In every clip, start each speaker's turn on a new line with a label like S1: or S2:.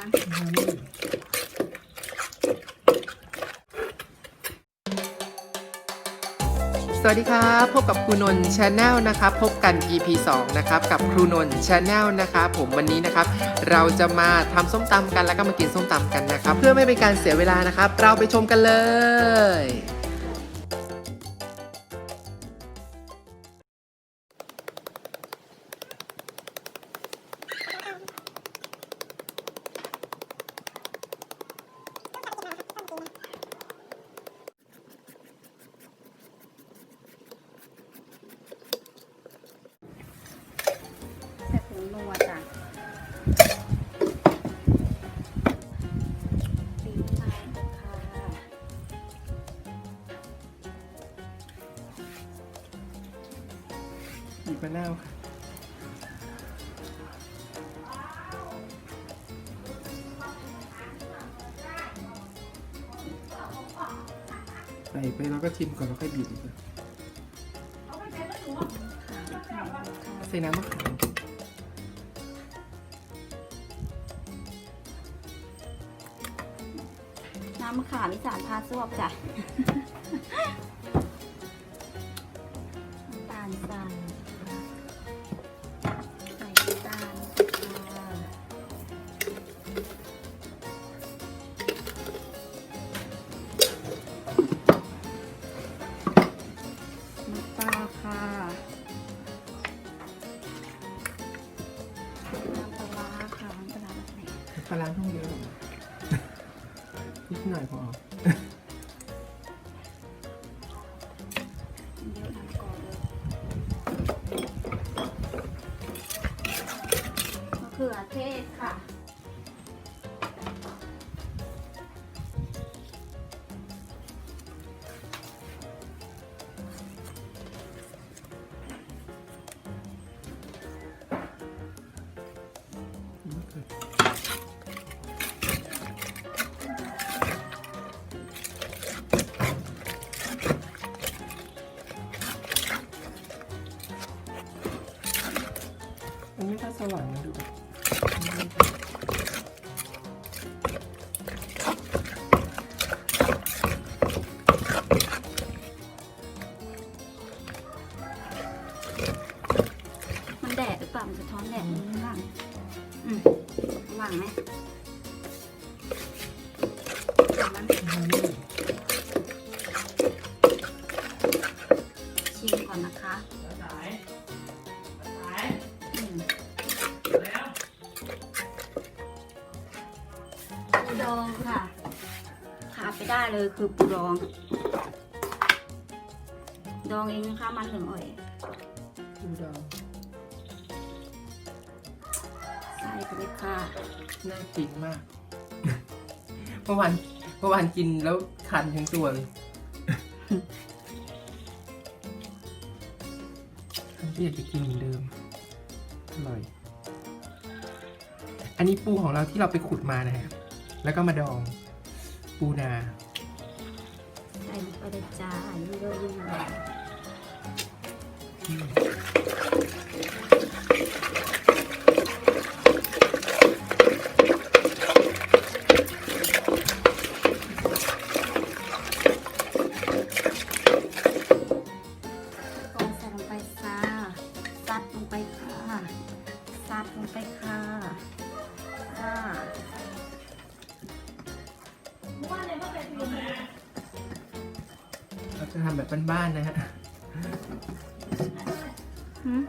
S1: มั้ง
S2: สวัสดีครับ พบกับครูนนท์ชาแนลนะครับพบกัน EP 2 นะครับกับครูนนท์ชาแนลนะครับผมวันนี้นะครับ เราจะมาทำส้มตำกันแล้วก็มากินส้มตำกันนะครับ เพื่อไม่เป็นการเสียเวลานะครับ เราไปชมกันเลย
S1: มะ
S2: นาวค่ะใส่ไปแล้วก็ชิมก่อนแล้วค่อยบีบดีกใส่น้ำมะขาม
S1: น้ำมะขามอีสานพาสวบจ้ะ ปลาร้า
S2: ต้องเยอะหรอนิดหน่อยพอ
S1: เยอะน้ำก่อนเลยมะเขือเทศค่ะ
S2: สว่างนะดู
S1: มันแดดหรือเปล่ามันสะท้อนแดดมันข้างล่างอืมว่างไหมเอามัน ปูดองค่ะขาดไปได้เลยคือปูดอง ดองเองนะคะมันเหลืองอ่อย
S2: ดูดาว
S1: ใส่ไปเลยค่ะ
S2: น่ากินมาก เมื่อวานเมื่อวานกินแล้วคันทั้งตัวเลยฉันก็อยากจะกินเหมือนเดิม อร่อย อันนี้ปูของเราที่เราไปขุดมานะฮะ แล้วก็มาดองปูนา
S1: ใส่ลงไปเลยจ้ายุ่ยๆยุ่ยๆก่อนใส่ลงไปจ้าซัดลงไปค่ะซัดลงไปค่ะค่ะ
S2: เราจะทำแบบบ้านๆนะฮะ
S1: หืม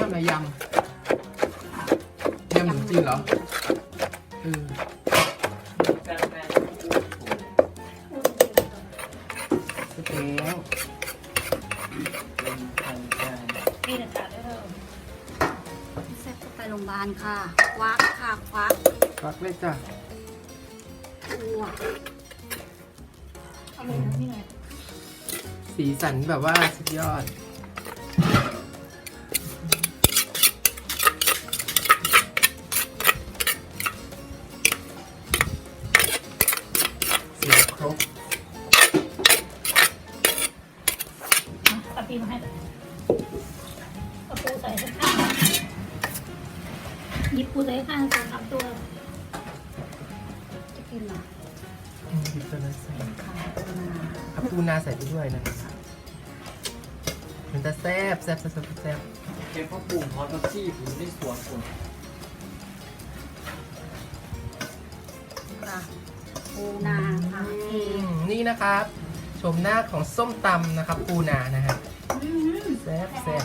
S1: อั
S2: นนั้นอะไรยำยำขนมจีนเหรอเออเสร็จแล้ว
S1: แซ่บก็ไปโรงพยาบาลค่ะ ควักค่ะควัก
S2: รักเลยจ้ะ
S1: อ้วก
S3: เอามือนะพี่หน่อย
S2: สีสันแบบว่าสุดยอดะ
S3: ปีมาให้เอาปูใส่ข้างหยิบปูใส่ข้างสองสามตัว
S1: จะกินหรอ
S2: อืมหยิบตัวนั้นใส่
S1: ค่ะปูนา
S2: เอาปูนาใส่ไปด้วยนะครับมันจะแซ่บแซ่บแซ่บแซ่บแซ่บ
S4: เก็บพ่อปลูกฮอตบัคซี่ผมในสวน
S1: ค่ะปูนาค่ะ
S2: นี่นะครับ ชมหน้าของส้มตำนะครับปูนานะฮะแซ่บแซ่บ